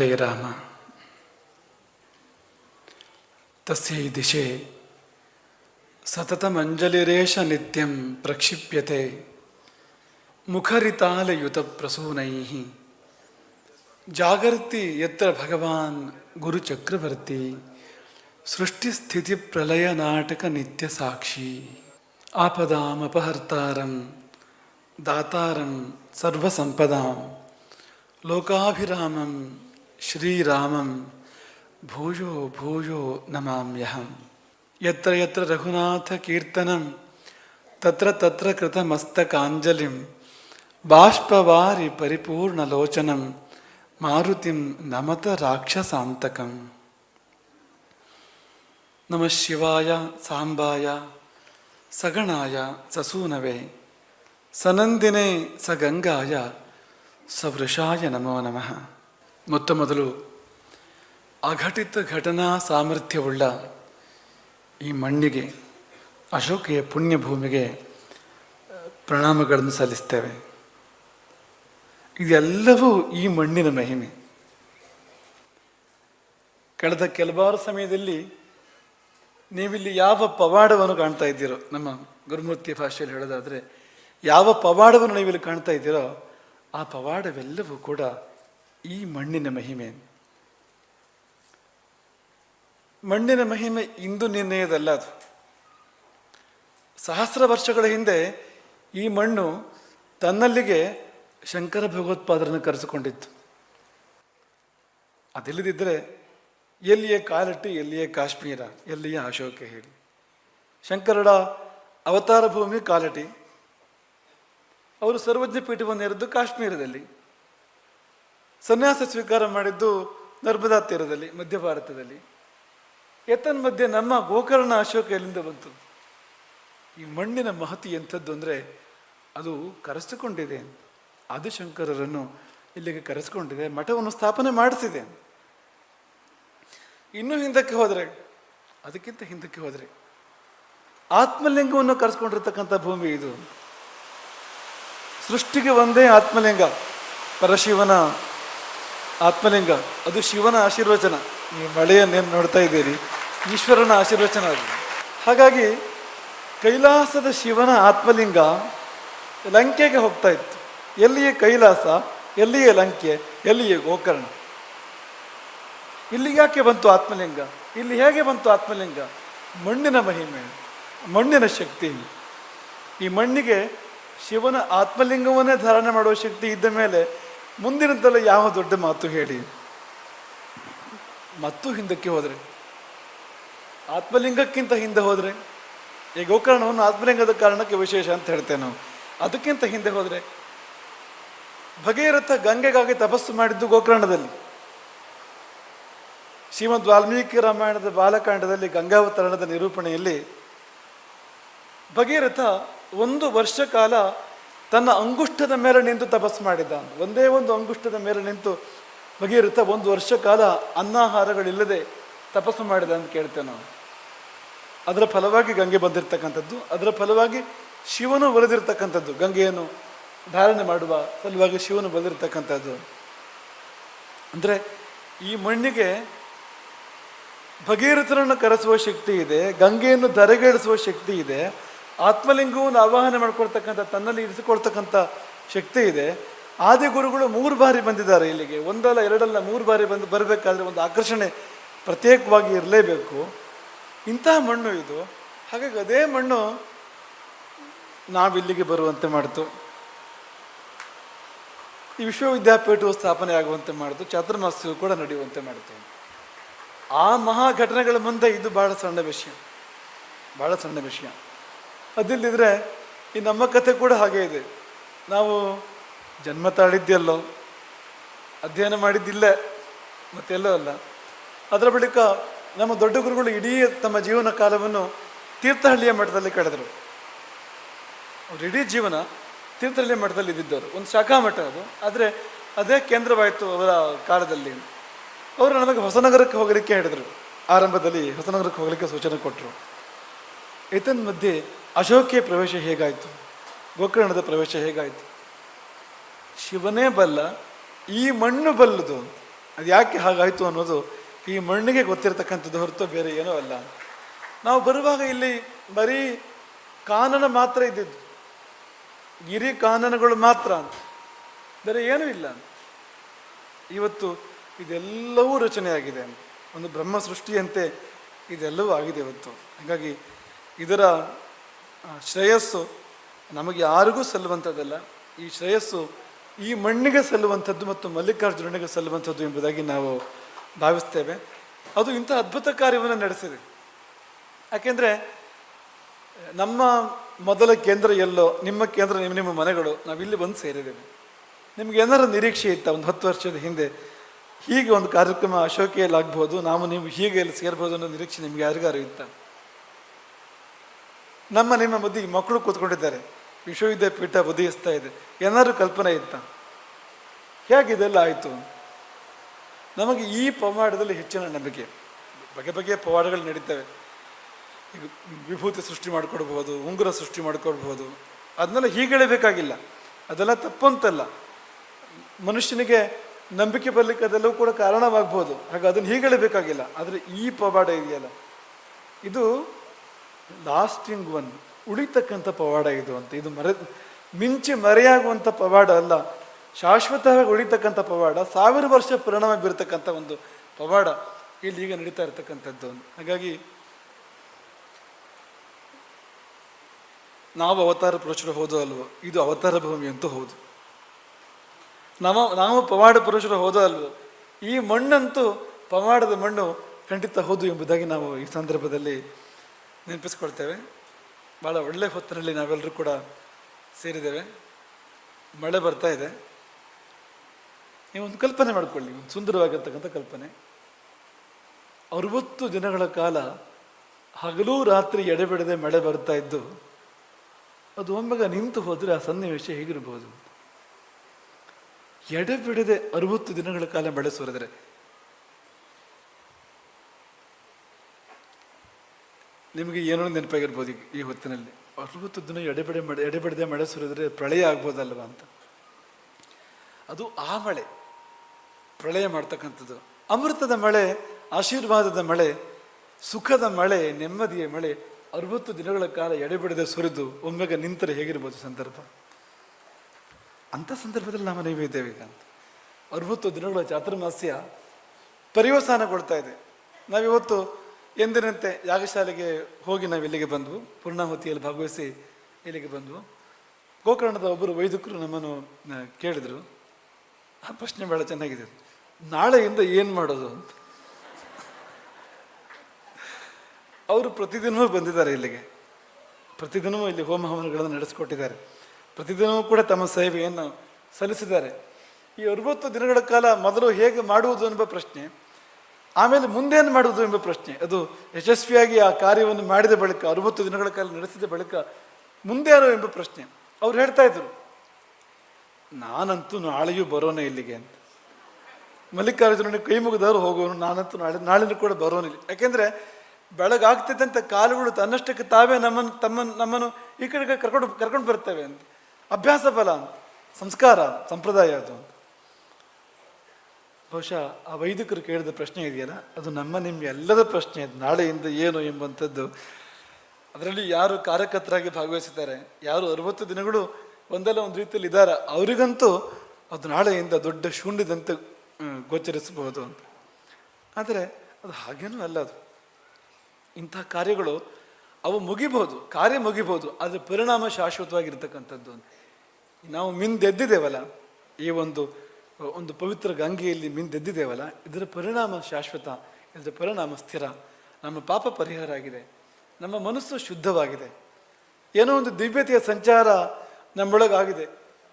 हरे राम तस्यै दिशे सततमञ्जलिरेश नित्यं प्रक्षिप्यते मुखरितालयुतप्रसूनैः जागर्ति यत्र भगवान् गुरुचक्रवर्ती सृष्टिस्थितिप्रलयनाटकनित्यसाक्षी आपदामपहर्तारं दातारं सर्वसम्पदां लोकाभिरामं श्रीरामं भूजो भूजो नमाम्यहं। यत्र यत्र रघुनाथकीर्तनं, तत्र तत्र कृतमस्तकाञ्जलिं, बाष्पवारि परिपूर्णलोचनं, मारुतिं नमत राक्षसान्तकम्। नमः शिवाय, साम्बाय, सगणाय, ससूनवे, सनन्दिने, सगङ्गाय, सवृषाय नमो नमः। ಮೊತ್ತ ಮೊದಲು, ಅಘಟಿತ ಘಟನಾ ಸಾಮರ್ಥ್ಯವುಳ್ಳ ಈ ಮಣ್ಣಿಗೆ, ಅಶೋಕೆಯ ಪುಣ್ಯಭೂಮಿಗೆ ಪ್ರಣಾಮಗಳನ್ನು ಸಲ್ಲಿಸ್ತೇವೆ. ಇದೆಲ್ಲವೂ ಈ ಮಣ್ಣಿನ ಮಹಿಮೆ. ಕಳೆದ ಕೆಲವಾರು ಸಮಯದಲ್ಲಿ ನೀವಿಲ್ಲಿ ಯಾವ ಪವಾಡವನ್ನು ಕಾಣ್ತಾ ಇದ್ದೀರೋ, ನಮ್ಮ ಗುರುಮೂರ್ತಿ ಭಾಷೆಯಲ್ಲಿ ಹೇಳೋದಾದರೆ, ಯಾವ ಪವಾಡವನ್ನು ನೀವಿಲ್ಲಿ ಕಾಣ್ತಾ ಇದ್ದೀರೋ, ಆ ಪವಾಡವೆಲ್ಲವೂ ಕೂಡ ಈ ಮಣ್ಣಿನ ಮಹಿಮೆ. ಮಣ್ಣಿನ ಮಹಿಮೆ ಇಂದು ನಿರ್ಣಯದಲ್ಲ ಅದು. ಸಹಸ್ರ ವರ್ಷಗಳ ಹಿಂದೆ ಈ ಮಣ್ಣು ತನ್ನಲ್ಲಿಗೆ ಶಂಕರ ಭಗವತ್ಪಾದರನ್ನು ಕರೆಸಿಕೊಂಡಿತ್ತು. ಅದಿಲ್ಲದಿದ್ದರೆ ಎಲ್ಲಿಯೇ ಕಾಲಟ್ಟಿ ಎಲ್ಲಿಯೇ ಕಾಶ್ಮೀರ, ಎಲ್ಲಿಯೇ ಅಶೋಕ ಹೇಳಿ. ಶಂಕರಡ ಅವತಾರ ಭೂಮಿ ಕಾಲಟಿ. ಅವರು ಸರ್ವಜ್ಞ ಪೀಠವನ್ನು ಇರೋದು ಕಾಶ್ಮೀರದಲ್ಲಿ. ಸನ್ಯಾಸ ಸ್ವೀಕಾರ ಮಾಡಿದ್ದು ನರ್ಮದಾ ತೀರದಲ್ಲಿ, ಮಧ್ಯ ಭಾರತದಲ್ಲಿ. ಏತನ್ಮಧ್ಯೆ ಮಧ್ಯೆ ನಮ್ಮ ಗೋಕರ್ಣ ಅಶೋಕ ಎಲ್ಲಿಂದ ಬಂತು? ಈ ಮಣ್ಣಿನ ಮಹತಿ ಎಂಥದ್ದು ಅಂದರೆ ಅದು ಕರೆಸಿಕೊಂಡಿದೆ. ಆದಿಶಂಕರರನ್ನು ಇಲ್ಲಿಗೆ ಕರೆಸಿಕೊಂಡಿದೆ, ಮಠವನ್ನು ಸ್ಥಾಪನೆ ಮಾಡಿಸಿದೆ. ಇನ್ನೂ ಹಿಂದಕ್ಕೆ ಹೋದರೆ, ಅದಕ್ಕಿಂತ ಹಿಂದಕ್ಕೆ ಹೋದರೆ, ಆತ್ಮಲಿಂಗವನ್ನು ಕರೆಸ್ಕೊಂಡಿರ್ತಕ್ಕಂಥ ಭೂಮಿ ಇದು. ಸೃಷ್ಟಿಗೆ ಒಂದೇ ಆತ್ಮಲಿಂಗ, ಪರಶಿವನ ಆತ್ಮಲಿಂಗ, ಅದು ಶಿವನ ಆಶೀರ್ವಚನ. ಈ ಮಳೆಯನ್ನೇನು ನೋಡ್ತಾ ಇದ್ದೀರಿ, ಈಶ್ವರನ ಆಶೀರ್ವಚನ ಅದು. ಹಾಗಾಗಿ, ಕೈಲಾಸದ ಶಿವನ ಆತ್ಮಲಿಂಗ ಲಂಕೆಗೆ ಹೋಗ್ತಾ ಇತ್ತು. ಎಲ್ಲಿಯೇ ಕೈಲಾಸ, ಎಲ್ಲಿಯೇ ಲಂಕೆ, ಎಲ್ಲಿಯೇ ಗೋಕರ್ಣ. ಇಲ್ಲಿ ಯಾಕೆ ಬಂತು ಆತ್ಮಲಿಂಗ? ಇಲ್ಲಿ ಹೇಗೆ ಬಂತು ಆತ್ಮಲಿಂಗ? ಮಣ್ಣಿನ ಮಹಿಮೆ, ಮಣ್ಣಿನ ಶಕ್ತಿ. ಈ ಮಣ್ಣಿಗೆ ಶಿವನ ಆತ್ಮಲಿಂಗವನ್ನೇ ಧಾರಣೆ ಮಾಡುವ ಶಕ್ತಿ ಇದ್ದ ಮೇಲೆ ಮುಂದಿನದ್ದೆಲ್ಲ ಯಾವ ದೊಡ್ಡ ಮಾತು ಹೇಳಿ? ಮತ್ತು ಹಿಂದಕ್ಕೆ ಹೋದರೆ? ಆತ್ಮಲಿಂಗಕ್ಕಿಂತ ಹಿಂದೆ ಹೋದರೆ? ಈ ಗೋಕರ್ಣವನ್ನು ಆತ್ಮಲಿಂಗದ ಕಾರಣಕ್ಕೆ ವಿಶೇಷ ಅಂತ ಹೇಳ್ತೇವೆ ನಾವು. ಅದಕ್ಕಿಂತ ಹಿಂದೆ ಹೋದರೆ? ಭಗೀರಥ ಗಂಗೆಗಾಗಿ ತಪಸ್ಸು ಮಾಡಿದ್ದು ಗೋಕರ್ಣದಲ್ಲಿ. ಶ್ರೀಮದ್ ವಾಲ್ಮೀಕಿ ರಾಮಾಯಣದ ಬಾಲಕಾಂಡದಲ್ಲಿ ಗಂಗಾವತರಣದ ನಿರೂಪಣೆಯಲ್ಲಿ ಭಗೀರಥ ಒಂದು ವರ್ಷ ಕಾಲ ತನ್ನ ಅಂಗುಷ್ಟದ ಮೇಲೆ ನಿಂತು ತಪಸ್ಸು ಮಾಡಿದ್ದ. ಒಂದೇ ಒಂದು ಅಂಗುಷ್ಟದ ಮೇಲೆ ನಿಂತು ಭಗೀರಥ ಒಂದು ವರ್ಷ ಕಾಲ ಅನ್ನಾಹಾರಗಳಿಲ್ಲದೆ ತಪಸ್ಸು ಮಾಡಿದ ಅಂತ ಕೇಳ್ತೇವೆ ನಾವು ಅದರ ಫಲವಾಗಿ ಗಂಗೆ ಬಂದಿರತಕ್ಕಂಥದ್ದು, ಅದರ ಫಲವಾಗಿ ಶಿವನು ಬರೆದಿರ್ತಕ್ಕಂಥದ್ದು, ಗಂಗೆಯನ್ನು ಧಾರಣೆ ಮಾಡುವ ಸಲುವಾಗಿ ಶಿವನು ಬಂದಿರತಕ್ಕಂಥದ್ದು. ಅಂದರೆ ಈ ಮಣ್ಣಿಗೆ ಭಗೀರಥನನ್ನು ಕರೆಸುವ ಶಕ್ತಿ ಇದೆ, ಗಂಗೆಯನ್ನು ಧರೆಗೇಳಿಸುವ ಶಕ್ತಿ ಇದೆ ಆತ್ಮಲಿಂಗವನ್ನು ಆವಾಹನೆ ಮಾಡ್ಕೊಳ್ತಕ್ಕಂಥ, ತನ್ನಲ್ಲಿ ಇರಿಸಿಕೊಳ್ತಕ್ಕಂಥ ಶಕ್ತಿ ಇದೆ. ಆದಿ ಗುರುಗಳು ಮೂರು ಬಾರಿ ಬಂದಿದ್ದಾರೆ ಇಲ್ಲಿಗೆ. ಒಂದಲ್ಲ, ಎರಡಲ್ಲ, ಮೂರು ಬಾರಿ ಬಂದು ಬರಬೇಕಾದ್ರೆ ಒಂದು ಆಕರ್ಷಣೆ ಪ್ರತ್ಯೇಕವಾಗಿ ಇರಲೇಬೇಕು. ಇಂತಹ ಮಣ್ಣು ಇದು. ಹಾಗಾಗಿ ಅದೇ ಮಣ್ಣು ನಾವಿಲ್ಲಿಗೆ ಬರುವಂತೆ ಮಾಡಿತು. ಈ ವಿಶ್ವವಿದ್ಯಾಪೀಠವು ಸ್ಥಾಪನೆ ಆಗುವಂತೆ ಮಾಡಿತು. ಚಾತುರ್ಮಾಸ್ಯವು ಕೂಡ ನಡೆಯುವಂತೆ ಮಾಡಿತು. ಆ ಮಹಾ ಘಟನೆಗಳ ಮುಂದೆ ಇದು ಬಹಳ ಸಣ್ಣ ವಿಷಯ. ಬಹಳ ಸಣ್ಣ ವಿಷಯ. ಅದಿಲ್ಲದಿದ್ರೆ ಈ ನಮ್ಮ ಕಥೆ ಕೂಡ ಹಾಗೆ ಇದೆ. ನಾವು ಜನ್ಮ ತಾಳಿದ್ದೆಲ್ಲೋ ಅಧ್ಯಯನ ಮಾಡಿದ್ದಿಲ್ಲೇ, ಮತ್ತೆಲ್ಲೋ ಅಲ್ಲ. ಅದರ ಬಳಿಕ ನಮ್ಮ ದೊಡ್ಡ ಗುರುಗಳು ಇಡೀ ತಮ್ಮ ಜೀವನ ಕಾಲವನ್ನು ತೀರ್ಥಹಳ್ಳಿಯ ಮಠದಲ್ಲಿ ಕಳೆದರು. ಅವ್ರ ಇಡೀ ಜೀವನ ತೀರ್ಥಹಳ್ಳಿಯ ಮಠದಲ್ಲಿ ಇದ್ದಿದ್ದವರು. ಒಂದು ಶಾಖಾ ಮಠ ಅದು. ಆದರೆ ಅದೇ ಕೇಂದ್ರವಾಯಿತು ಅವರ ಕಾಲದಲ್ಲಿ. ಅವರು ನಮಗೆ ಹೊಸನಗರಕ್ಕೆ ಹೋಗಲಿಕ್ಕೆ ಹೇಳಿದರು. ಆರಂಭದಲ್ಲಿ ಹೊಸನಗರಕ್ಕೆ ಹೋಗಲಿಕ್ಕೆ ಸೂಚನೆ ಕೊಟ್ಟರು ಏತನ್ ಮಧ್ಯೆ ಅಶೋಕಿಯ ಪ್ರವೇಶ ಹೇಗಾಯಿತು? ಗೋಕರ್ಣದ ಪ್ರವೇಶ ಹೇಗಾಯಿತು? ಶಿವನೇ ಬಲ್ಲ, ಈ ಮಣ್ಣು ಬಲ್ಲದು ಅದು ಯಾಕೆ ಹಾಗಾಯಿತು ಅನ್ನೋದು ಈ ಮಣ್ಣಿಗೆ ಗೊತ್ತಿರತಕ್ಕಂಥದ್ದು ಹೊರತು ಬೇರೆ ಏನೂ ಅಲ್ಲ. ನಾವು ಬರುವಾಗ ಇಲ್ಲಿ ಬರೀ ಕಾನನ ಮಾತ್ರ ಇದ್ದಿದ್ದು. ಗಿರಿ ಕಾನನಗಳು ಮಾತ್ರ ಅಂತ. ಬೇರೆ ಏನೂ ಇಲ್ಲ ಇವತ್ತು ಇದೆಲ್ಲವೂ ರಚನೆಯಾಗಿದೆ ಒಂದು ಬ್ರಹ್ಮ ಸೃಷ್ಟಿಯಂತೆ ಇದೆಲ್ಲವೂ ಆಗಿದೆ ಇವತ್ತು. ಹಾಗಾಗಿ ಇದರ ಶ್ರೇಯಸ್ಸು ನಮಗೆ ಯಾರಿಗೂ ಸಲ್ಲುವಂಥದ್ದಲ್ಲ. ಈ ಶ್ರೇಯಸ್ಸು ಈ ಮಣ್ಣಿಗೆ ಸಲ್ಲುವಂಥದ್ದು ಮತ್ತು ಮಲ್ಲಿಕಾರ್ಜುನನಿಗೆ ಸಲ್ಲುವಂಥದ್ದು ಎಂಬುದಾಗಿ ನಾವು ಭಾವಿಸ್ತೇವೆ. ಅದು ಇಂಥ ಅದ್ಭುತ ಕಾರ್ಯವನ್ನು ನಡೆಸಿದೆ. ಯಾಕೆಂದರೆ ನಮ್ಮ ಮೊದಲ ಕೇಂದ್ರ ಎಲ್ಲೋ, ನಿಮ್ಮ ಕೇಂದ್ರ, ನಿಮ್ಮ ನಿಮ್ಮ ಮನೆಗಳು, ನಾವಿಲ್ಲಿ ಬಂದು ಸೇರಿದ್ದೇವೆ. ನಿಮ್ಗೆ ಏನಾರು ನಿರೀಕ್ಷೆ ಇತ್ತ ಒಂದು ಹತ್ತು ವರ್ಷದ ಹಿಂದೆ? ಹೀಗೆ ಒಂದು ಕಾರ್ಯಕ್ರಮ ಅಶೋಕೆಯಲ್ಲಿ ಆಗ್ಬೋದು, ನಾವು ನೀವು ಹೀಗೆ ಇಲ್ಲಿ ಸೇರ್ಬೋದು ಅನ್ನೋ ನಿರೀಕ್ಷೆ ನಿಮ್ಗೆ ಯಾರಿಗಾರು ಇತ್ತ? ನಮ್ಮ ನಿಮ್ಮ ಮಧ್ಯೆ ಮಕ್ಕಳು ಕೂತ್ಕೊಂಡಿದ್ದಾರೆ. ವಿಶ್ವವಿದ್ಯಾಪೀಠ ಉದಯಿಸ್ತಾ ಇದೆ. ಏನಾದರೂ ಕಲ್ಪನೆ ಇತ್ತ? ಹೇಗೆ ಇದೆಲ್ಲ ಆಯಿತು? ನಮಗೆ ಈ ಪವಾಡದಲ್ಲಿ ಹೆಚ್ಚಿನ ನಂಬಿಕೆ. ಬಗೆ ಬಗೆಯ ಪವಾಡಗಳು ನಡೀತವೆ. ವಿಭೂತಿ ಸೃಷ್ಟಿ ಮಾಡಿಕೊಡ್ಬೋದು, ಉಂಗುರ ಸೃಷ್ಟಿ ಮಾಡಿಕೊಡ್ಬೋದು. ಅದನ್ನೆಲ್ಲ ಹೀಗೆ ಹೇಳಬೇಕಾಗಿಲ್ಲ. ಅದೆಲ್ಲ ತಪ್ಪಂತಲ್ಲ. ಮನುಷ್ಯನಿಗೆ ನಂಬಿಕೆ ಬರಲಿಕ್ಕೆ ಅದೆಲ್ಲವೂ ಕೂಡ ಕಾರಣವಾಗ್ಬೋದು. ಹಾಗೆ ಅದನ್ನು ಹೀಗೆ ಹೇಳಬೇಕಾಗಿಲ್ಲ. ಆದರೆ ಈ ಪವಾಡ ಇದೆಯಲ್ಲ. ಇದು ಲಾಸ್ಟಿಂಗ್ ಒನ್ ಉಳಿತಕ್ಕಂಥ ಪವಾಡ ಇದು ಅಂತ. ಇದು ಮರೆ, ಮಿಂಚಿ ಮರೆಯಾಗುವಂಥ ಪವಾಡ ಅಲ್ಲ. ಶಾಶ್ವತವಾಗಿ ಉಳಿತಕ್ಕಂಥ ಪವಾಡ, ಸಾವಿರ ವರ್ಷ ಪರಿಣಾಮ ಬೀರತಕ್ಕಂಥ ಒಂದು ಪವಾಡ ಇಲ್ಲಿ ಈಗ ನಡೀತಾ ಇರತಕ್ಕಂಥದ್ದು. ಹಾಗಾಗಿ ನಾವು ಅವತಾರ ಪುರುಷರು ಹೋದ ಅಲ್ವೋ? ಇದು ಅವತಾರ ಭೂಮಿ ಅಂತೂ ಹೌದು. ನಾವು ನಾವು ಪವಾಡ ಪುರುಷರು ಹೋದ ಅಲ್ವೋ? ಈ ಮಣ್ಣಂತೂ ಪವಾಡದ ಮಣ್ಣು ಖಂಡಿತ ಹೌದು ಎಂಬುದಾಗಿ ನಾವು ಈ ಸಂದರ್ಭದಲ್ಲಿ ನೆನಪಿಸ್ಕೊಳ್ತೇವೆ. ಭಾಳ ಒಳ್ಳೆ ಹೊತ್ತಿನಲ್ಲಿ ನಾವೆಲ್ಲರೂ ಕೂಡ ಸೇರಿದ್ದೇವೆ. ಮಳೆ ಬರ್ತಾ ಇದೆ. ನೀವು ಒಂದು ಕಲ್ಪನೆ ಮಾಡಿಕೊಳ್ಳಿ, ಒಂದು ಸುಂದರವಾಗಿರ್ತಕ್ಕಂಥ ಕಲ್ಪನೆ. ಅರವತ್ತು ದಿನಗಳ ಕಾಲ ಹಗಲು ರಾತ್ರಿ ಎಡೆಬಿಡದೆ ಮಳೆ ಬರ್ತಾ ಇದ್ದು, ಅದು ಒಮ್ಮೆಗ ನಿಂತು ಹೋದರೆ ಆ ಸನ್ನಿವೇಶ ಹೇಗಿರಬಹುದು ಎಡೆಬಿಡದೆ ಅರವತ್ತು ದಿನಗಳ ಕಾಲ ಮಳೆ ಸುರಿದರೆ ನಿಮಗೆ ಏನೋ ನೆನಪಾಗಿರ್ಬೋದು ಈಗ ಈ ಹೊತ್ತಿನಲ್ಲಿ. ಅರವತ್ತು ದಿನ ಎಡೆಬಿಡೆ ಮಳೆ, ಎಡೆಬಿಡದೆ ಮಳೆ ಸುರಿದ್ರೆ ಪ್ರಳಯ ಆಗ್ಬೋದಲ್ವ ಅಂತ. ಅದು ಆ ಮಳೆ, ಪ್ರಳಯ ಮಾಡ್ತಕ್ಕಂಥದ್ದು. ಅಮೃತದ ಮಳೆ, ಆಶೀರ್ವಾದದ ಮಳೆ, ಸುಖದ ಮಳೆ, ನೆಮ್ಮದಿಯ ಮಳೆ, ಅರವತ್ತು ದಿನಗಳ ಕಾಲ ಎಡೆಬಿಡದೆ ಸುರಿದು ಒಮ್ಮೆಗೆ ನಿಂತರೆ ಹೇಗಿರ್ಬೋದು ಸಂದರ್ಭ? ಅಂಥ ಸಂದರ್ಭದಲ್ಲಿ ನಾವು ನೀವು ಇದ್ದೇವೆ ಈಗ ಅಂತ. ಅರವತ್ತು ದಿನಗಳ ಚಾತುರ್ಮಾಸ್ಯ ಪರಿವಸಾನಗೊಳ್ತಾ ಇದೆ. ನಾವಿವತ್ತು ಎಂದಿನಂತೆ ಯಾಗಶಾಲೆಗೆ ಹೋಗಿ ನಾವು ಇಲ್ಲಿಗೆ ಬಂದವು. ಪೂರ್ಣಾಹುತಿಯಲ್ಲಿ ಭಾಗವಹಿಸಿ ಇಲ್ಲಿಗೆ ಬಂದವು. ಗೋಕರ್ಣದ ಒಬ್ಬರು ವೈದಿಕರು ನಮ್ಮನ್ನು ಕೇಳಿದರು. ಆ ಪ್ರಶ್ನೆ ಭಾಳ ಚೆನ್ನಾಗಿದೆ. ನಾಳೆಯಿಂದ ಏನು ಮಾಡೋದು ಅಂತ. ಅವರು ಪ್ರತಿದಿನವೂ ಬಂದಿದ್ದಾರೆ ಇಲ್ಲಿಗೆ. ಪ್ರತಿದಿನವೂ ಇಲ್ಲಿ ಹೋಮ ಹವನಗಳನ್ನು ನಡೆಸಿಕೊಟ್ಟಿದ್ದಾರೆ. ಪ್ರತಿದಿನವೂ ಕೂಡ ತಮ್ಮ ಸೇವೆಯನ್ನು ಸಲ್ಲಿಸಿದ್ದಾರೆ. ಈ ಅರವತ್ತು ದಿನಗಳ ಕಾಲ ಮೊದಲು ಹೇಗೆ ಮಾಡುವುದು ಎಂಬ ಪ್ರಶ್ನೆ ಆಮೇಲೆ ಮುಂದೇನು ಮಾಡುವುದು ಎಂಬ ಪ್ರಶ್ನೆ. ಅದು ಯಶಸ್ವಿಯಾಗಿ ಆ ಕಾರ್ಯವನ್ನು ಮಾಡಿದ ಬಳಿಕ, ಅರವತ್ತು ದಿನಗಳ ಕಾಲ ನಡೆಸಿದ ಬಳಿಕ ಮುಂದೇನು ಎಂಬ ಪ್ರಶ್ನೆ. ಅವ್ರು ಹೇಳ್ತಾ ಇದ್ರು, ನಾನಂತೂ ನಾಳೆಯೂ ಬರೋನೇ ಇಲ್ಲಿಗೆ ಅಂತ. ಮಲ್ಲಿಕಾರ್ಜುನನಿಗೆ ಕೈ ಮುಗಿದವರು ಹೋಗೋನು ನಾನಂತೂ ನಾಳೆ, ನಾಳಿನ ಕೂಡ ಬರೋನಿಲ್ಲ ಯಾಕೆಂದರೆ ಬೆಳಗಾಗ್ತಿದ್ದಂಥ ಕಾಲುಗಳು ತನ್ನಷ್ಟಕ್ಕೆ ತಾವೇ ನಮ್ಮನ್ನು ತಮ್ಮ ನಮ್ಮನ್ನು ಈ ಕಡೆಗೆ ಕರ್ಕೊಂಡು ಕರ್ಕೊಂಡು ಬರ್ತವೆ ಅಂತ. ಅಭ್ಯಾಸ ಫಲ ಅಂತ, ಸಂಸ್ಕಾರ, ಸಂಪ್ರದಾಯ ಅದು ಅಂತ. ಬಹುಶಃ ಆ ವೈದಿಕರು ಕೇಳಿದ ಪ್ರಶ್ನೆ ಇದೆಯಲ್ಲ? ಅದು ನಮ್ಮ ನಿಮ್ಮ ಎಲ್ಲರ ಪ್ರಶ್ನೆ, ಅದು ನಾಳೆಯಿಂದ ಏನು ಎಂಬಂಥದ್ದು. ಅದರಲ್ಲಿ ಯಾರು ಕಾರ್ಯಕರ್ತರಾಗಿ ಭಾಗವಹಿಸಿದ್ದಾರೆ? ಯಾರು ಅರವತ್ತು ದಿನಗಳು ಒಂದಲ್ಲ ಒಂದು ರೀತಿಯಲ್ಲಿ ಇದ್ದಾರೆ? ಅವರಿಗಂತೂ ಅದು ನಾಳೆಯಿಂದ ದೊಡ್ಡ ಶೂನ್ಯದಂತೆ ಗೋಚರಿಸಬಹುದು ಅಂತ. ಆದರೆ ಅದು ಹಾಗೇನೂ ಅಲ್ಲ ಅದು. ಇಂಥ ಕಾರ್ಯಗಳು ಅವು ಮುಗಿಬಹುದು, ಕಾರ್ಯ ಮುಗಿಬಹುದು ಅದರ ಪರಿಣಾಮ ಶಾಶ್ವತವಾಗಿರ್ತಕ್ಕಂಥದ್ದು ನಾವು ಮಿಂದೆದ್ದಿದ್ದೇವಲ್ಲ ಈ ಒಂದು ಒಂದು ಪವಿತ್ರ ಗಂಗೆಯಲ್ಲಿ ಮಿಂದೆದ್ದಿದ್ದೇವಲ್ಲ, ಇದರ ಪರಿಣಾಮ ಶಾಶ್ವತ, ಇದರ ಪರಿಣಾಮ ಸ್ಥಿರ. ನಮ್ಮ ಪಾಪ ಪರಿಹಾರ ಆಗಿದೆ. ನಮ್ಮ ಮನಸ್ಸು ಶುದ್ಧವಾಗಿದೆ. ಏನೋ ಒಂದು ದಿವ್ಯತೆಯ ಸಂಚಾರ ನಮ್ಮೊಳಗಾಗಿದೆ.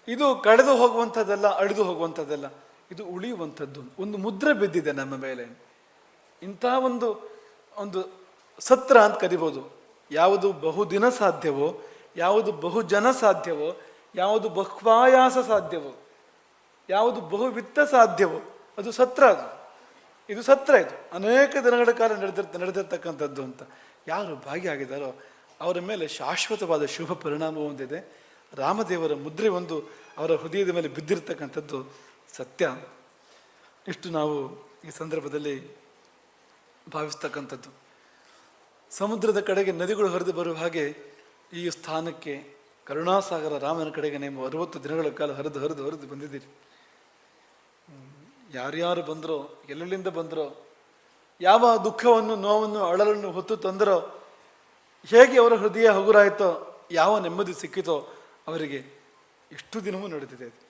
ಇದು ಕಳೆದು ಹೋಗುವಂಥದ್ದಲ್ಲ, ಅಳಿದು ಹೋಗುವಂಥದ್ದಲ್ಲ, ಇದು ಉಳಿಯುವಂಥದ್ದು. ಒಂದು ಮುದ್ರೆ ಬಿದ್ದಿದೆ ನಮ್ಮ ಮೇಲೆ. ಇಂಥ ಒಂದು ಒಂದು ಸತ್ರ ಅಂತ ಕರಿಬೋದು. ಯಾವುದು ಬಹುದಿನ ಸಾಧ್ಯವೋ, ಯಾವುದು ಬಹುಜನ ಸಾಧ್ಯವೋ, ಯಾವುದು ಬಹ್ವಾಯಾಸ ಸಾಧ್ಯವೋ ಯಾವುದು ಬಹುವಿತ್ತ ಸಾಧ್ಯವೋ, ಅದು ಸತ್ರ ಅದು. ಇದು ಸತ್ರ ಇದು. ಅನೇಕ ದಿನಗಳ ಕಾಲ ನಡೆದಿರ್ತ ನಡೆದಿರ್ತಕ್ಕಂಥದ್ದು ಅಂತ. ಯಾರು ಭಾಗಿಯಾಗಿದ್ದಾರೋ ಅವರ ಮೇಲೆ ಶಾಶ್ವತವಾದ ಶುಭ ಪರಿಣಾಮ ಹೊಂದಿದೆ. ರಾಮದೇವರ ಮುದ್ರೆ ಒಂದು ಅವರ ಹೃದಯದ ಮೇಲೆ ಬಿದ್ದಿರ್ತಕ್ಕಂಥದ್ದು ಸತ್ಯ. ಇಷ್ಟು ನಾವು ಈ ಸಂದರ್ಭದಲ್ಲಿ ಭಾವಿಸ್ತಕ್ಕಂಥದ್ದು. ಸಮುದ್ರದ ಕಡೆಗೆ ನದಿಗಳು ಹರಿದು ಬರುವ ಹಾಗೆ ಈ ಸ್ಥಾನಕ್ಕೆ ಕರುಣಾಸಾಗರ ರಾಮನ ಕಡೆಗೆ ನೀವು ಅರವತ್ತು ದಿನಗಳ ಕಾಲ ಹರಿದು ಹರಿದು ಹರಿದು ಬಂದಿದ್ದೀರಿ. ಯಾರ್ಯಾರು ಬಂದರೋ, ಎಲ್ಲೆಲ್ಲಿಂದ ಬಂದರೋ, ಯಾವ ದುಃಖವನ್ನು, ನೋವನ್ನು, ಅಳಲನ್ನು, ಹೊತ್ತು ತಂದರೋ, ಹೇಗೆ ಅವರ ಹೃದಯ ಹಗುರಾಯಿತೋ, ಯಾವ ನೆಮ್ಮದಿ ಸಿಕ್ಕಿತೋ, ಅವರಿಗೆ ಎಷ್ಟು ದಿನವೂ ನಡೆದಿದೆ ಅದು.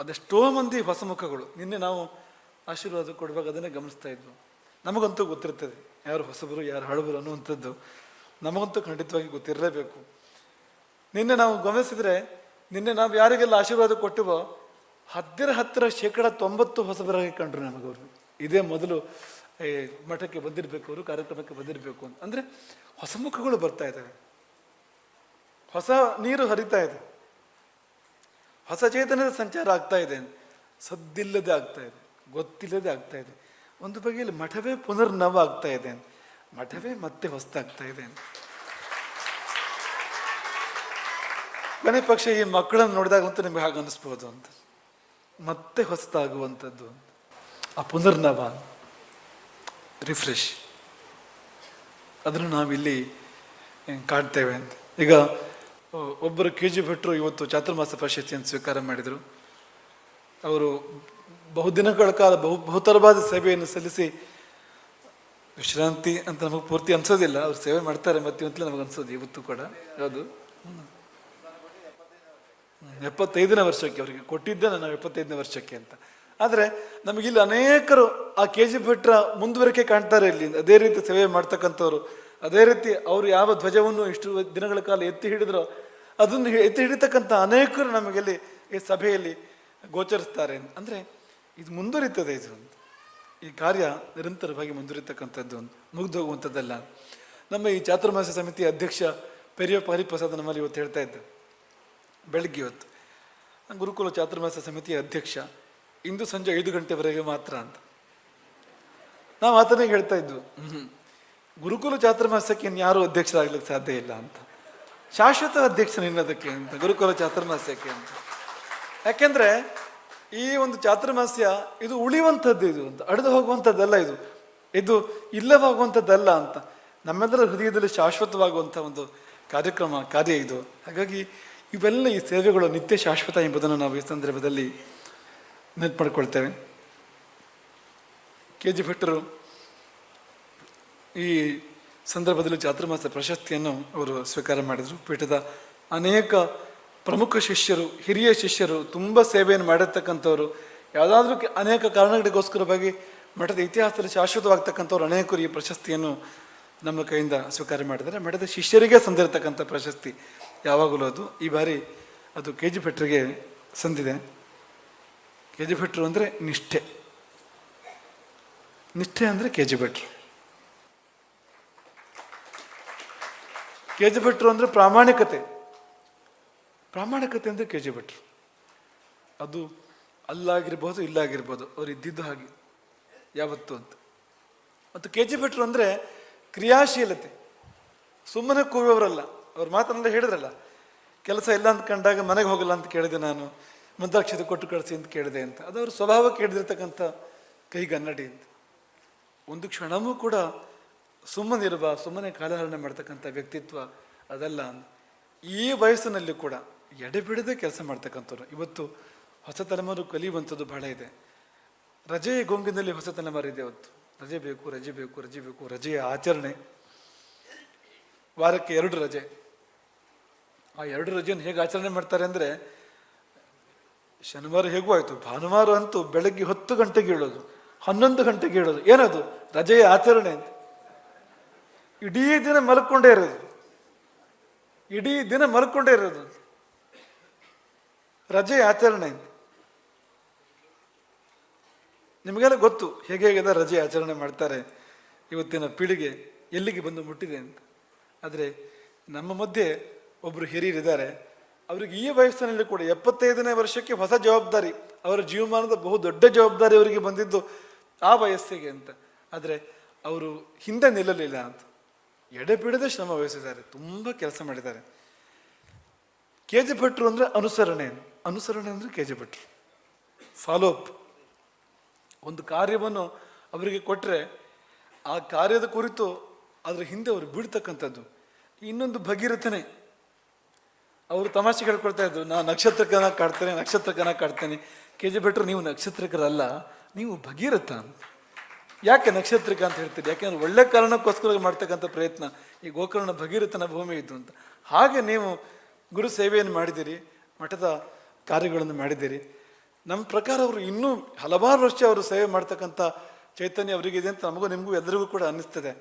ಅದೆಷ್ಟೋ ಮಂದಿ ಹೊಸ ಮುಖಗಳು ನಿನ್ನೆ ನಾವು ಆಶೀರ್ವಾದ ಕೊಡುವಾಗ ಅದನ್ನೇ ಗಮನಿಸ್ತಾ ಇದ್ವು. ನಮಗಂತೂ ಗೊತ್ತಿರ್ತದೆ, ಯಾರು ಹೊಸಬರು, ಯಾರು ಹಳಬರು ಅನ್ನುವಂಥದ್ದು. ನಮಗಂತೂ ಖಂಡಿತವಾಗಿ ಗೊತ್ತಿರಲೇಬೇಕು. ನಿನ್ನೆ ನಾವು ಗಮನಿಸಿದ್ರೆ, ನಿನ್ನೆ ನಾವು ಯಾರಿಗೆಲ್ಲ ಆಶೀರ್ವಾದ ಕೊಟ್ಟಿವೋ ಹತ್ತಿರ ಹತ್ತಿರ ಶೇಕಡ ತೊಂಬತ್ತು ಹೊಸಬರಾಗಿ ಕಂಡ್ರು ನಮಗವರು. ಇದೇ ಮೊದಲು ಮಠಕ್ಕೆ ಬಂದಿರಬೇಕು ಅವರು, ಕಾರ್ಯಕ್ರಮಕ್ಕೆ ಬಂದಿರಬೇಕು ಅಂತ. ಅಂದರೆ ಹೊಸ ಮುಖಗಳು ಬರ್ತಾ ಇದ್ದಾವೆ ಹೊಸ ನೀರು ಹರಿತಾ ಇದೆ. ಹೊಸ ಚೇತನದ ಸಂಚಾರ ಆಗ್ತಾ ಇದೆ. ಸದ್ದಿಲ್ಲದೆ ಆಗ್ತಾ ಇದೆ. ಗೊತ್ತಿಲ್ಲದೆ ಆಗ್ತಾ ಇದೆ. ಒಂದು ಬಗೆಯಲ್ಲಿ ಮಠವೇ ಪುನರ್ನವ ಆಗ್ತಾ ಇದೆ. ಮಠವೇ ಮತ್ತೆ ಹೊಸ್ತಾಗ್ತಾ ಇದೆ. ಕೊನೆ ಪಕ್ಷ ಈ ಮಕ್ಕಳನ್ನು ನೋಡಿದಾಗಂತೂ ನಿಮ್ಗೆ ಹಾಗೆ ಅನ್ನಿಸ್ಬೋದು ಅಂತ. ಮತ್ತೆ ಹೊಸತಾಗುವಂಥದ್ದು ಆ ಪುನರ್ನವ ರಿಫ್ರೆಶ್. ಅದನ್ನು ನಾವಿಲ್ಲಿ ಕಾಣ್ತೇವೆ ಅಂತ. ಈಗ ಒಬ್ಬರು ಕೆ ಜಿ ಭಟ್ರು ಇವತ್ತು ಚಾತುರ್ಮಾಸ ಪ್ರಶಸ್ತಿಯನ್ನು ಸ್ವೀಕಾರ ಮಾಡಿದರು. ಅವರು ಬಹುದಿನಗಳ ಕಾಲ ಬಹು ಬಹುತರವಾದ ಸೇವೆಯನ್ನು ಸಲ್ಲಿಸಿ ವಿಶ್ರಾಂತಿ ಅಂತ ನಮಗೆ ಪೂರ್ತಿ ಅನ್ಸೋದಿಲ್ಲ. ಅವ್ರು ಸೇವೆ ಮಾಡ್ತಾರೆ ಮತ್ತೆ ಇವತ್ತಲೇ ನಮಗೆ ಅನ್ಸೋದು ಇವತ್ತು ಕೂಡ. ಯಾವುದು. ಹ್ಮ್, ಎಪ್ಪತ್ತೈದನೇ ವರ್ಷಕ್ಕೆ ಅವರಿಗೆ ಕೊಟ್ಟಿದ್ದೆ, ನಾನು ಎಪ್ಪತ್ತೈದನೇ ವರ್ಷಕ್ಕೆ ಅಂತ. ಆದರೆ ನಮಗಿಲ್ಲಿ ಅನೇಕರು ಆ ಕೆ ಜಿ ಭಟ್ರ ಮುಂದುವರಿಕೆ ಕಾಣ್ತಾರೆ ಇಲ್ಲಿ. ಅದೇ ರೀತಿ ಸೇವೆ ಮಾಡ್ತಕ್ಕಂಥವ್ರು, ಅದೇ ರೀತಿ ಅವರು ಯಾವ ಧ್ವಜವನ್ನು ಇಷ್ಟು ದಿನಗಳ ಕಾಲ ಎತ್ತಿ ಹಿಡಿದ್ರೋ, ಅದನ್ನು ಎತ್ತಿ ಹಿಡಿತಕ್ಕಂಥ ಅನೇಕರು ನಮಗೆಲ್ಲಿ ಈ ಸಭೆಯಲ್ಲಿ ಗೋಚರಿಸ್ತಾರೆ. ಅಂದರೆ ಇದು ಮುಂದುವರಿತದೆ ಇದು. ಈ ಕಾರ್ಯ ನಿರಂತರವಾಗಿ ಮುಂದುವರಿತಕ್ಕಂಥದ್ದು, ಮುಗಿದು ಹೋಗುವಂಥದ್ದಲ್ಲ. ನಮ್ಮ ಈ ಚಾತುರ್ಮಾಸ ಸಮಿತಿ ಅಧ್ಯಕ್ಷ ಪೆರಿಯಪ್ಪ ಹರಿಪ್ರಸಾದ್ ನಮ್ಮಲ್ಲಿ ಇವತ್ತು ಹೇಳ್ತಾ ಇದ್ದ. ಬೆಳಗ್ಗೆ ಇವತ್ತು ಗುರುಕುಲ ಚಾತುರ್ಮಾಸ ಸಮಿತಿಯ ಅಧ್ಯಕ್ಷ, ಇಂದು ಸಂಜೆ ಐದು ಗಂಟೆವರೆಗೆ ಮಾತ್ರ ಅಂತ. ನಾವು ಆತನೇ ಹೇಳ್ತಾ ಇದ್ವು. ಗುರುಕುಲ ಚಾತುರ್ಮಾಸಕ್ಕೆ ಇನ್ಯಾರೂ ಅಧ್ಯಕ್ಷರಾಗ್ಲಿಕ್ಕೆ ಸಾಧ್ಯ ಇಲ್ಲ ಅಂತ. ಶಾಶ್ವತ ಅಧ್ಯಕ್ಷ ನಿನ್ನದಕ್ಕೆ ಅಂತ, ಗುರುಕುಲ ಚಾತುರ್ಮಾಸಕ್ಕೆ ಅಂತ. ಯಾಕೆಂದ್ರೆ, ಈ ಒಂದು ಚಾತುರ್ಮಾಸ್ಯ ಇದು ಉಳಿಯುವಂಥದ್ದು ಇದು ಅಂತ, ಅಡೆದು ಹೋಗುವಂಥದ್ದಲ್ಲ ಇದು. ಇದು ಇಲ್ಲವಾಗುವಂಥದ್ದಲ್ಲ ಅಂತ. ನಮ್ಮೆಲ್ಲರ ಹೃದಯದಲ್ಲಿ ಶಾಶ್ವತವಾಗುವಂಥ ಒಂದು ಕಾರ್ಯಕ್ರಮ, ಕಾರ್ಯ ಇದು. ಹಾಗಾಗಿ ಇವೆಲ್ಲ ಈ ಸೇವೆಗಳು ನಿತ್ಯ ಶಾಶ್ವತ ಎಂಬುದನ್ನು ನಾವು ಈ ಸಂದರ್ಭದಲ್ಲಿ ನೆನಪು ಮಾಡಿಕೊಳ್ತೇವೆ ಕೆ ಜಿ ಭಟ್ಟರು ಈ ಸಂದರ್ಭದಲ್ಲಿ ಚಾತುರ್ಮಾಸ ಪ್ರಶಸ್ತಿಯನ್ನು ಅವರು ಸ್ವೀಕಾರ ಮಾಡಿದರು. ಪೀಠದ ಅನೇಕ ಪ್ರಮುಖ ಶಿಷ್ಯರು, ಹಿರಿಯ ಶಿಷ್ಯರು ತುಂಬ ಸೇವೆಯನ್ನು ಮಾಡಿರ್ತಕ್ಕಂಥವ್ರು. ಯಾವುದಾದ್ರೂ ಅನೇಕ ಕಾರಣಗಳಿಗೋಸ್ಕರವಾಗಿ ಮಠದ ಇತಿಹಾಸದಲ್ಲಿ ಶಾಶ್ವತವಾಗ್ತಕ್ಕಂಥವ್ರು ಅನೇಕರು ಈ ಪ್ರಶಸ್ತಿಯನ್ನು ನಮ್ಮ ಕೈಯಿಂದ ಸ್ವೀಕಾರ ಮಾಡಿದ್ದಾರೆ. ಮಠದ ಶಿಷ್ಯರಿಗೆ ಸಂದಿರತಕ್ಕಂಥ ಪ್ರಶಸ್ತಿ. ಯಾವಾಗಲೂ ಅದು. ಈ ಬಾರಿ ಅದು ಕೆ ಜಿ ಭಟ್ರಿಗೆ ಸಂದಿದೆ. ಕೆ ಜಿ ಭಟ್ರು ಅಂದರೆ ನಿಷ್ಠೆ. ನಿಷ್ಠೆ ಅಂದರೆ ಕೆ ಜಿ ಭಟ್ರು ಕೆ ಜಿ ಭಟ್ರು ಅಂದರೆ ಪ್ರಾಮಾಣಿಕತೆ. ಪ್ರಾಮಾಣಿಕತೆ ಅಂದರೆ ಕೆ ಜಿ ಭಟ್ರು ಅದು ಅಲ್ಲಾಗಿರ್ಬೋದು, ಇಲ್ಲಾಗಿರ್ಬೋದು, ಅವ್ರು ಇದ್ದಿದ್ದು ಹಾಗೆ, ಯಾವತ್ತು ಅಂತ. ಮತ್ತು ಕೆ ಜಿ ಭಟ್ರು ಅಂದರೆ ಕ್ರಿಯಾಶೀಲತೆ. ಸುಮ್ಮನೆ ಕೂಗುವವರಲ್ಲ ಅವ್ರ ಮಾತನ್ನೆಲ್ಲ ಹೇಳಿದ್ರಲ್ಲ, ಕೆಲಸ ಇಲ್ಲ ಅಂತ ಕಂಡಾಗ ಮನೆಗೆ ಹೋಗಲ್ಲ ಅಂತ ಕೇಳಿದೆ ನಾನು ಮುದ್ದಾಕ್ಷತೆ ಕೊಟ್ಟು ಕಳಿಸಿ ಅಂತ ಕೇಳಿದೆ ಅಂತ. ಅದು ಅವ್ರ ಸ್ವಭಾವಕ್ಕೆ ಕೈ ಕೈಗನ್ನಡಿ ಅಂತ. ಒಂದು ಕ್ಷಣವೂ ಕೂಡ ಸುಮ್ಮನಿರುವ, ಸುಮ್ಮನೆ ಕಾಲಹರಣ ಮಾಡ್ತಕ್ಕಂಥ ವ್ಯಕ್ತಿತ್ವ ಅದಲ್ಲ ಈ ವಯಸ್ಸಿನಲ್ಲಿ ಕೂಡ ಎಡೆಬಿಡದೆ ಕೆಲಸ ಮಾಡ್ತಕ್ಕಂಥವ್ರು. ಇವತ್ತು ಹೊಸ ತಲೆಮಾರು ಕಲಿಯುವಂಥದ್ದು ಬಹಳ ಇದೆ. ರಜೆಯ ಗೊಂಗಿನಲ್ಲಿ ಹೊಸ ತಲೆಮಾರು ಇದೆ ಇವತ್ತು ರಜೆ ಬೇಕು ರಜೆ ಬೇಕು ರಜೆ ಬೇಕು, ರಜೆಯ ಆಚರಣೆ. ವಾರಕ್ಕೆ ಎರಡು ರಜೆ. ಆ ಎರಡು ರಜೆಯನ್ನು ಹೇಗೆ ಆಚರಣೆ ಮಾಡ್ತಾರೆ ಅಂದರೆ, ಶನಿವಾರ ಹೇಗೂ ಆಯಿತು, ಭಾನುವಾರ ಅಂತೂ ಬೆಳಗ್ಗೆ ಹತ್ತು ಗಂಟೆಗೆ ಹೇಳೋದು, ಹನ್ನೊಂದು ಗಂಟೆಗೆ ಹೇಳೋದು, ಏನದು? ರಜೆಯ ಆಚರಣೆ ಅಂತ. ಇಡೀ ದಿನ ಮಲ್ಕೊಂಡೇ ಇರೋದು. ಇಡೀ ದಿನ ಮಲ್ಕೊಂಡೇ ಇರೋದು. ರಜೆ ಆಚರಣೆ ಅಂತ. ನಿಮಗೆಲ್ಲ ಗೊತ್ತು ಹೇಗೆ ಹೇಗೆಲ್ಲ ರಜೆ ಆಚರಣೆ ಮಾಡ್ತಾರೆ ಇವತ್ತಿನ ಪೀಳಿಗೆ ಎಲ್ಲಿಗೆ ಬಂದು ಮುಟ್ಟಿದೆ ಅಂತ. ಆದರೆ ನಮ್ಮ ಮಧ್ಯೆ ಒಬ್ಬರು ಹಿರಿಯರಿದ್ದಾರೆ ಅವ್ರಿಗೆ ಈ ವಯಸ್ಸಿನಲ್ಲಿ ಕೂಡ ಎಪ್ಪತ್ತೈದನೇ ವರ್ಷಕ್ಕೆ ಹೊಸ ಜವಾಬ್ದಾರಿ, ಅವರ ಜೀವಮಾನದ ಬಹು ದೊಡ್ಡ ಜವಾಬ್ದಾರಿ ಅವರಿಗೆ ಬಂದಿದ್ದು ಆ ವಯಸ್ಸಿಗೆ ಅಂತ. ಆದರೆ ಅವರು ಹಿಂದೆ ನಿಲ್ಲಲಿಲ್ಲ ಅಂತ. ಎಡೆಬಿಡದೆ ಶ್ರಮ ವಹಿಸಿದ್ದಾರೆ, ತುಂಬ ಕೆಲಸ ಮಾಡಿದ್ದಾರೆ. ಕೆ ಜಿ ಭಟ್ರು ಅಂದರೆ ಅನುಸರಣೆ. ಅನುಸರಣೆ ಅಂದರೆ ಕೆ ಜಿ ಭಟ್ರು ಫಾಲೋಅಪ್ ಒಂದು ಕಾರ್ಯವನ್ನು ಅವರಿಗೆ ಕೊಟ್ಟರೆ ಆ ಕಾರ್ಯದ ಕುರಿತು ಅದರ ಹಿಂದೆ ಅವರು ಬಿಡ್ತಕ್ಕಂಥದ್ದು. ಇನ್ನೊಂದು ಭಗೀರಥನೆ. ಅವರು ತಮಾಷೆ ಹೇಳ್ಕೊಳ್ತಾ ಇದ್ರು ನಾನು ನಕ್ಷತ್ರಕನ ಕಾಡ್ತೇನೆ ನಕ್ಷತ್ರಕನ ಕಾಡ್ತೇನೆ. ಕೆ ಜಿ ಭಟ್ರು, ನೀವು ನಕ್ಷತ್ರಕರಲ್ಲ, ನೀವು ಭಗೀರಥ. ಯಾಕೆ ನಕ್ಷತ್ರಕ ಅಂತ ಹೇಳ್ತೀರಿ? ಯಾಕೆಂದ್ರೆ ಒಳ್ಳೆ ಕಾರಣಕ್ಕೋಸ್ಕರ ಮಾಡ್ತಕ್ಕಂಥ ಪ್ರಯತ್ನ. ಈ ಗೋಕರ್ಣ ಭಗೀರಥನ ಭೂಮಿ ಇದ್ದು ಅಂತ. ಹಾಗೆ ನೀವು ಗುರು ಸೇವೆಯನ್ನು ಮಾಡಿದ್ದೀರಿ, ಮಠದ ಕಾರ್ಯಗಳನ್ನು ಮಾಡಿದ್ದೀರಿ. ನಮ್ಮ ಪ್ರಕಾರ ಅವರು ಇನ್ನೂ ಹಲವಾರು ವರ್ಷ ಅವರು ಸೇವೆ ಮಾಡ್ತಕ್ಕಂಥ ಚೈತನ್ಯ ಅವರಿಗಿದೆ ಅಂತ ನಮಗೂ, ನಿಮಗೂ ಎಲ್ಲರಿಗೂ ಕೂಡ ಅನ್ನಿಸ್ತದೆ.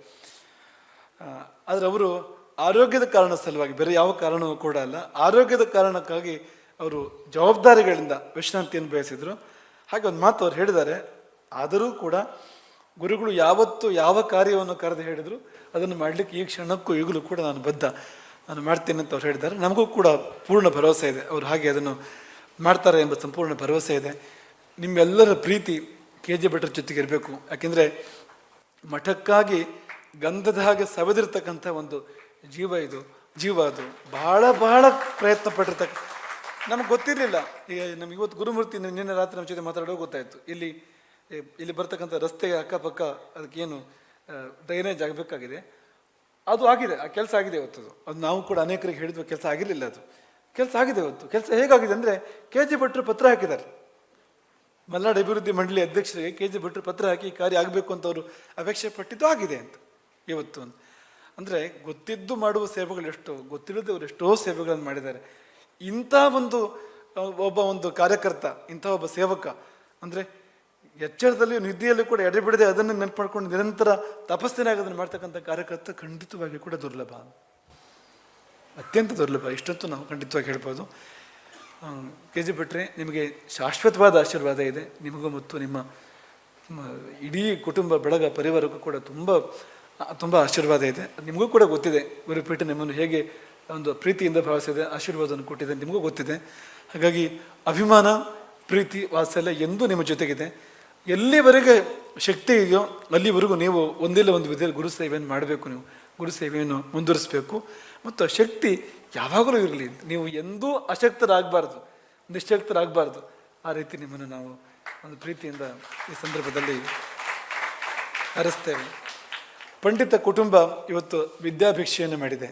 ಆದ್ರೆ ಅವರು ಆರೋಗ್ಯದ ಕಾರಣ ಸಲುವಾಗಿ, ಬೇರೆ ಯಾವ ಕಾರಣವೂ ಕೂಡ ಅಲ್ಲ. ಆರೋಗ್ಯದ ಕಾರಣಕ್ಕಾಗಿ ಅವರು ಜವಾಬ್ದಾರಿಗಳಿಂದ ವಿಶ್ರಾಂತಿಯನ್ನು ಬಯಸಿದರು. ಹಾಗೆ ಒಂದು ಮಾತು ಅವ್ರು ಹೇಳಿದ್ದಾರೆ. ಆದರೂ ಕೂಡ ಗುರುಗಳು ಯಾವತ್ತು ಯಾವ ಕಾರ್ಯವನ್ನು ಕರೆದು ಹೇಳಿದರು, ಅದನ್ನು ಮಾಡಲಿಕ್ಕೆ ಈ ಕ್ಷಣಕ್ಕೂ ಈಗಲೂ ಕೂಡ ನಾನು ಬದ್ಧ. ನಾನು ಮಾಡ್ತೇನೆ ಅಂತ ಅವ್ರು ಹೇಳಿದ್ದಾರೆ. ನಮಗೂ ಕೂಡ ಪೂರ್ಣ ಭರವಸೆ ಇದೆ. ಅವರು ಹಾಗೆ ಅದನ್ನು ಮಾಡ್ತಾರೆ ಎಂಬ ಸಂಪೂರ್ಣ ಭರವಸೆ ಇದೆ. ನಿಮ್ಮೆಲ್ಲರ ಪ್ರೀತಿ ಕೆ ಜಿ ಭಟ್ರ ಜೊತೆಗೆ ಇರಬೇಕು. ಯಾಕೆಂದರೆ ಮಠಕ್ಕಾಗಿ ಗಂಧದ ಹಾಗೆ ಸವೆದಿರ್ತಕ್ಕಂಥ ಒಂದು ಜೀವ ಇದು, ಜೀವ ಅದು. ಬಹಳ ಬಹಳ ಪ್ರಯತ್ನ ಪಟ್ಟಿರ್ತಕ್ಕ. ನಮ್ಗೆ ಗೊತ್ತಿರಲಿಲ್ಲ. ಈಗ ನಮ್ಗೆ ಇವತ್ತು ಗುರುಮೂರ್ತಿ ನಿನ್ನೆ ರಾತ್ರಿ ನಮ್ಮ ಜೊತೆ ಮಾತಾಡೋ ಗೊತ್ತಾಯಿತು. ಇಲ್ಲಿ ಇಲ್ಲಿ ಬರ್ತಕ್ಕಂಥ ರಸ್ತೆಯ ಅಕ್ಕಪಕ್ಕ ಅದಕ್ಕೇನು ಡ್ರೈನೇಜ್ ಆಗಬೇಕಾಗಿದೆ. ಅದು ಆಗಿದೆ, ಆ ಕೆಲಸ ಆಗಿದೆ ಇವತ್ತು ಅದು. ಅದು ನಾವು ಕೂಡ ಅನೇಕರಿಗೆ ಹೇಳಿದ್ವಿ, ಕೆಲಸ ಆಗಿರಲಿಲ್ಲ ಅದು. ಕೆಲಸ ಆಗಿದೆ ಇವತ್ತು. ಕೆಲಸ ಹೇಗಾಗಿದೆ ಅಂದರೆ ಕೆ ಜಿ ಭಟ್ರು ಪತ್ರ ಹಾಕಿದ್ದಾರೆ. ಮಲ್ನಾಡು ಅಭಿವೃದ್ಧಿ ಮಂಡಳಿ ಅಧ್ಯಕ್ಷರಿಗೆ ಕೆ ಜಿ ಭಟ್ರು ಪತ್ರ ಹಾಕಿ ಕಾರ್ಯ ಆಗಬೇಕು ಅಂತ ಅವರು ಅಪೇಕ್ಷೆ ಪಟ್ಟಿದ್ದು ಆಗಿದೆ ಅಂತ ಇವತ್ತು ಅಂತ ಅಂದರೆ ಗೊತ್ತಿದ್ದು ಮಾಡುವ ಸೇವೆಗಳು ಎಷ್ಟು ಗೊತ್ತಿಲ್ಲದೆ ಅವರು ಎಷ್ಟೋ ಸೇವೆಗಳನ್ನು ಮಾಡಿದ್ದಾರೆ. ಇಂಥ ಒಂದು ಒಬ್ಬ ಒಂದು ಕಾರ್ಯಕರ್ತ, ಇಂಥ ಒಬ್ಬ ಸೇವಕ, ಅಂದರೆ ಎಚ್ಚರದಲ್ಲಿ ನಿದ್ದೆಯಲ್ಲಿ ಕೂಡ ಎಡೆಬಿಡದೆ ಅದನ್ನು ನೆನಪು ನಿರಂತರ ತಪಸ್ಸಿನಾಗಿ ಅದನ್ನು ಮಾಡ್ತಕ್ಕಂಥ ಕಾರ್ಯಕರ್ತ ಖಂಡಿತವಾಗಿ ಕೂಡ ದುರ್ಲಭ. ಅತ್ಯಂತ ದುರ್ಲಭ. ಇಷ್ಟಂತೂ ನಾವು ಖಂಡಿತವಾಗಿ ಹೇಳ್ಬೋದು. ಕೆ ಜಿ ಬಿಟ್ರೆ ನಿಮಗೆ ಶಾಶ್ವತವಾದ ಆಶೀರ್ವಾದ ಇದೆ. ನಿಮಗೂ ಮತ್ತು ನಿಮ್ಮ ಇಡೀ ಕುಟುಂಬ, ಬೆಳಗ, ಪರಿವಾರಕ್ಕೂ ಕೂಡ ತುಂಬ ತುಂಬ ಆಶೀರ್ವಾದ ಇದೆ. ನಿಮಗೂ ಕೂಡ ಗೊತ್ತಿದೆ ಗುರುಪೀಠ ನಿಮ್ಮನ್ನು ಹೇಗೆ ಒಂದು ಪ್ರೀತಿಯಿಂದ ಭಾವಿಸಿದೆ, ಆಶೀರ್ವಾದವನ್ನು ಕೊಟ್ಟಿದೆ, ನಿಮಗೂ ಗೊತ್ತಿದೆ. ಹಾಗಾಗಿ ಅಭಿಮಾನ, ಪ್ರೀತಿ, ವಾತ್ಸಲ್ಯ ಎಂದೂ ನಿಮ್ಮ ಜೊತೆಗಿದೆ. ಎಲ್ಲಿವರೆಗೆ ಶಕ್ತಿ ಇದೆಯೋ, ಅಲ್ಲಿವರೆಗೂ ನೀವು ಒಂದಿಲ್ಲ ಒಂದು ವಿಧಿಯಲ್ಲಿ ಗುರು ಸೇವೆಯನ್ನು ಮಾಡಬೇಕು ನೀವು. ಗುರು ಸೇವೆಯನ್ನು ಮುಂದುವರಿಸಬೇಕು. ಮತ್ತು ಶಕ್ತಿ ಯಾವಾಗಲೂ ಇರಲಿ. ನೀವು ಎಂದೂ ಅಶಕ್ತರಾಗಬಾರ್ದು ನಿಶಕ್ತರಾಗಬಾರ್ದು ಆ ರೀತಿ ನಿಮ್ಮನ್ನು ನಾವು ಒಂದು ಪ್ರೀತಿಯಿಂದ ಈ ಸಂದರ್ಭದಲ್ಲಿ ಹರಿಸ್ತೇವೆ ಪಂಡಿತ ಕುಟುಂಬ ಇವತ್ತು ವಿದ್ಯಾಭಿಕ್ಷೆಯನ್ನು ಮಾಡಿದೆ.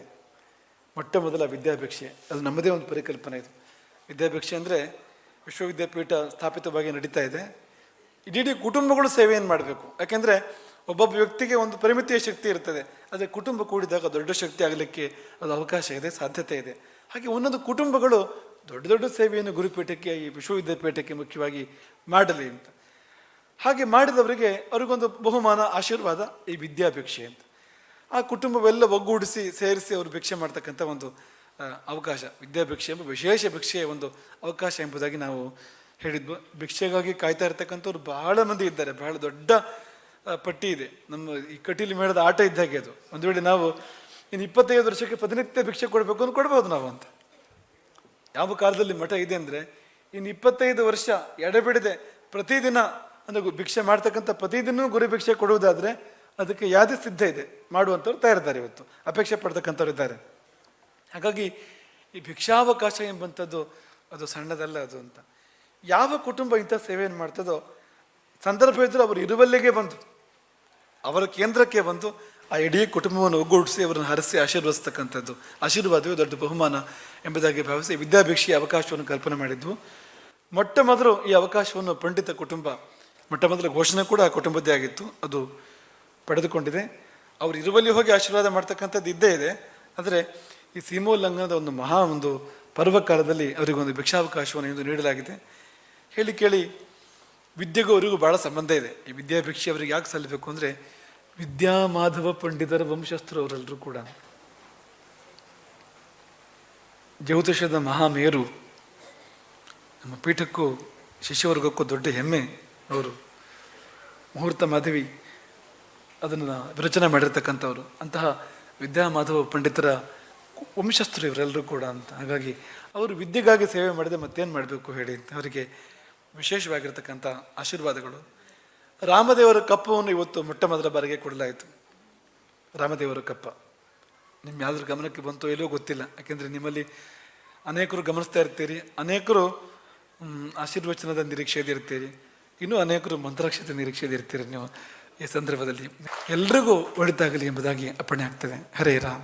ಮೊಟ್ಟ ಮೊದಲ ವಿದ್ಯಾಭಿಕ್ಷೆ. ಅದು ನಮ್ಮದೇ ಒಂದು ಪರಿಕಲ್ಪನೆ ಇದು. ವಿದ್ಯಾಭಿಕ್ಷೆ ಅಂದರೆ ವಿಶ್ವವಿದ್ಯಾಪೀಠ ಸ್ಥಾಪಿತವಾಗಿ ನಡೀತಾ ಇದೆ. ಇಡೀ ಕುಟುಂಬಗಳು ಸೇವೆಯನ್ನು ಮಾಡಬೇಕು. ಯಾಕೆಂದರೆ ಒಬ್ಬೊಬ್ಬ ವ್ಯಕ್ತಿಗೆ ಒಂದು ಪರಿಮಿತಿಯ ಶಕ್ತಿ ಇರ್ತದೆ. ಆದರೆ ಕುಟುಂಬ ಕೂಡಿದಾಗ ದೊಡ್ಡ ಶಕ್ತಿ ಆಗಲಿಕ್ಕೆ ಅದು ಅವಕಾಶ ಇದೆ, ಸಾಧ್ಯತೆ ಇದೆ. ಹಾಗೆ ಒಂದೊಂದು ಕುಟುಂಬಗಳು ದೊಡ್ಡ ದೊಡ್ಡ ಸೇವೆಯನ್ನು ಗುರುಪೀಠಕ್ಕೆ, ಈ ವಿಶ್ವವಿದ್ಯಾಪೀಠಕ್ಕೆ ಮುಖ್ಯವಾಗಿ ಮಾಡಲಿ ಅಂತ. ಹಾಗೆ ಮಾಡಿದವರಿಗೆ ಅವ್ರಿಗೊಂದು ಬಹುಮಾನ, ಆಶೀರ್ವಾದ, ಈ ವಿದ್ಯಾಭಿಕ್ಷೆ ಅಂತ. ಆ ಕುಟುಂಬವೆಲ್ಲ ಒಗ್ಗೂಡಿಸಿ ಸೇರಿಸಿ ಅವರು ಭಿಕ್ಷೆ ಮಾಡ್ತಕ್ಕಂಥ ಒಂದು ಅವಕಾಶ, ವಿದ್ಯಾಭಿಕ್ಷೆ ಎಂಬ ವಿಶೇಷ ಭಿಕ್ಷೆಯ ಒಂದು ಅವಕಾಶ ಎಂಬುದಾಗಿ ನಾವು ಹೇಳಿದ್ವು. ಭಿಕ್ಷೆಗಾಗಿ ಕಾಯ್ತಾ ಇರ್ತಕ್ಕಂಥವ್ರು ಬಹಳ ಮಂದಿ ಇದ್ದಾರೆ. ಬಹಳ ದೊಡ್ಡ ಪಟ್ಟಿ ಇದೆ. ನಮ್ಮ ಈ ಕಟೀಲಿ ಮೇಳದ ಆಟ ಇದ್ದಾಗೆ ಅದು. ಒಂದು ವೇಳೆ ನಾವು ಇನ್ನು ಇಪ್ಪತ್ತೈದು ವರ್ಷಕ್ಕೆ ಪ್ರತಿನಿತ್ಯ ಭಿಕ್ಷೆ ಕೊಡಬೇಕು ಅಂತ ಕೊಡ್ಬೋದು ನಾವು ಅಂತ. ಯಾವ ಕಾಲದಲ್ಲಿ ಮಠ ಇದೆ ಅಂದರೆ ಇನ್ನು ಇಪ್ಪತ್ತೈದು ವರ್ಷ ಎಡೆಬಿಡದೆ ಪ್ರತಿದಿನ ಅಂದ್ರೆ ಭಿಕ್ಷೆ ಮಾಡ್ತಕ್ಕಂಥ ಪ್ರತಿದಿನ ಗುರು ಭಿಕ್ಷೆ ಕೊಡುವುದಾದರೆ ಅದಕ್ಕೆ ಯಾವುದೇ ಸಿದ್ಧ ಇದೆ. ಮಾಡುವಂಥವ್ರು ತಯಾರಿದ್ದಾರೆ ಇವತ್ತು. ಅಪೇಕ್ಷೆ ಪಡ್ತಕ್ಕಂಥವ್ರು ಇದ್ದಾರೆ. ಹಾಗಾಗಿ ಈ ಭಿಕ್ಷಾವಕಾಶ ಎಂಬಂಥದ್ದು ಅದು ಸಣ್ಣದಲ್ಲ ಅದು ಅಂತ. ಯಾವ ಕುಟುಂಬ ಇಂಥ ಸೇವೆಯನ್ನು ಮಾಡ್ತದೋ, ಸಂದರ್ಭ ಇದ್ದರೂ ಅವರು ಇರುವಲ್ಲಿಗೆ ಬಂದು, ಅವರ ಕೇಂದ್ರಕ್ಕೆ ಬಂದು ಆ ಇಡೀ ಕುಟುಂಬವನ್ನು ಒಗ್ಗೂಡಿಸಿ ಅವರನ್ನು ಹರಿಸಿ ಆಶೀರ್ವದಿಸ್ತಕ್ಕಂಥದ್ದು, ಆಶೀರ್ವಾದವೇ ದೊಡ್ಡ ಬಹುಮಾನ ಎಂಬುದಾಗಿ ಭಾವಿಸಿ ವಿದ್ಯಾಭಿಕ್ಷೆಯ ಅವಕಾಶವನ್ನು ಕಲ್ಪನೆ ಮಾಡಿದ್ವು. ಮೊಟ್ಟ ಮೊದಲು ಈ ಅವಕಾಶವನ್ನು ಪಂಡಿತ ಕುಟುಂಬ ಮೊಟ್ಟ ಮೊದಲ ಘೋಷಣೆ ಕೂಡ ಕುಟುಂಬದ್ದೇ ಆಗಿತ್ತು. ಅದು ಪಡೆದುಕೊಂಡಿದೆ. ಅವರು ಇರುವಲ್ಲಿ ಹೋಗಿ ಆಶೀರ್ವಾದ ಮಾಡ್ತಕ್ಕಂಥದ್ದು ಇದ್ದೇ ಇದೆ. ಆದರೆ ಈ ಸೀಮೋಲ್ಲಂಘನದ ಒಂದು ಮಹಾ ಒಂದು ಪರ್ವಕಾಲದಲ್ಲಿ ಅವರಿಗೊಂದು ಭಿಕ್ಷಾವಕಾಶವನ್ನು ಇಂದು ನೀಡಲಾಗಿದೆ. ಹೇಳಿ ಕೇಳಿ, ವಿದ್ಯೆಗೂ ಅವರಿಗೂ ಭಾಳ ಸಂಬಂಧ ಇದೆ. ಈ ವಿದ್ಯಾಭಿಕ್ಷೆ ಅವರಿಗೆ ಯಾಕೆ ಸಲ್ಲಬೇಕು ಅಂದರೆ ವಿದ್ಯಾಮಾಧವ ಪಂಡಿತರ ವಂಶಸ್ಥರು ಅವರೆಲ್ಲರೂ ಕೂಡ. ಜ್ಯೋತಿಷದ ಮಹಾಮೇರು, ನಮ್ಮ ಪೀಠಕ್ಕೂ ಶಿಷ್ಯವರ್ಗಕ್ಕೂ ದೊಡ್ಡ ಹೆಮ್ಮೆ. ಅವರು ಮುಹೂರ್ತ ಮಾಧವಿ ಅದನ್ನು ವಿರಚನೆ ಮಾಡಿರ್ತಕ್ಕಂಥವ್ರು. ಅಂತಹ ವಿದ್ಯಾಮಾಧವ ಪಂಡಿತರ ವಂಶಸ್ಥರು ಇವರೆಲ್ಲರೂ ಕೂಡ ಅಂತ. ಹಾಗಾಗಿ ಅವರು ವಿದ್ಯೆಗಾಗಿ ಸೇವೆ ಮಾಡಿದೆ ಮತ್ತೇನು ಮಾಡಬೇಕು ಹೇಳಿ ಅಂತ ಅವರಿಗೆ ವಿಶೇಷವಾಗಿರ್ತಕ್ಕಂಥ ಆಶೀರ್ವಾದಗಳು. ರಾಮದೇವರ ಕಪ್ಪವನ್ನು ಇವತ್ತು ಮೊಟ್ಟ ಮೊದಲ ಬಾರಿಗೆ ಕೊಡಲಾಯಿತು. ರಾಮದೇವರ ಕಪ್ಪ. ನಿಮ್ಮ ಯಾವ್ದ್ರ ಗಮನಕ್ಕೆ ಬಂತೋ ಎಲ್ಲೋ ಗೊತ್ತಿಲ್ಲ. ಯಾಕೆಂದರೆ ನಿಮ್ಮಲ್ಲಿ ಅನೇಕರು ಗಮನಿಸ್ತಾ ಇರ್ತೀರಿ, ಅನೇಕರು ಆಶೀರ್ವಚನದ ನಿರೀಕ್ಷೆಯಲ್ಲಿ ಇರ್ತೀರಿ. ಇನ್ನೂ ಅನೇಕರು ಮಂತ್ರಾಕ್ಷತೆ ನಿರೀಕ್ಷೆಯಲ್ಲಿ ಇರ್ತೀರಿ ನೀವು ಈ ಸಂದರ್ಭದಲ್ಲಿ. ಎಲ್ರಿಗೂ ಒಳಿತಾಗಲಿ ಎಂಬುದಾಗಿ ಅಪ್ಪಣೆ ಆಗ್ತದೆ. ಹರೇ ರಾಮ.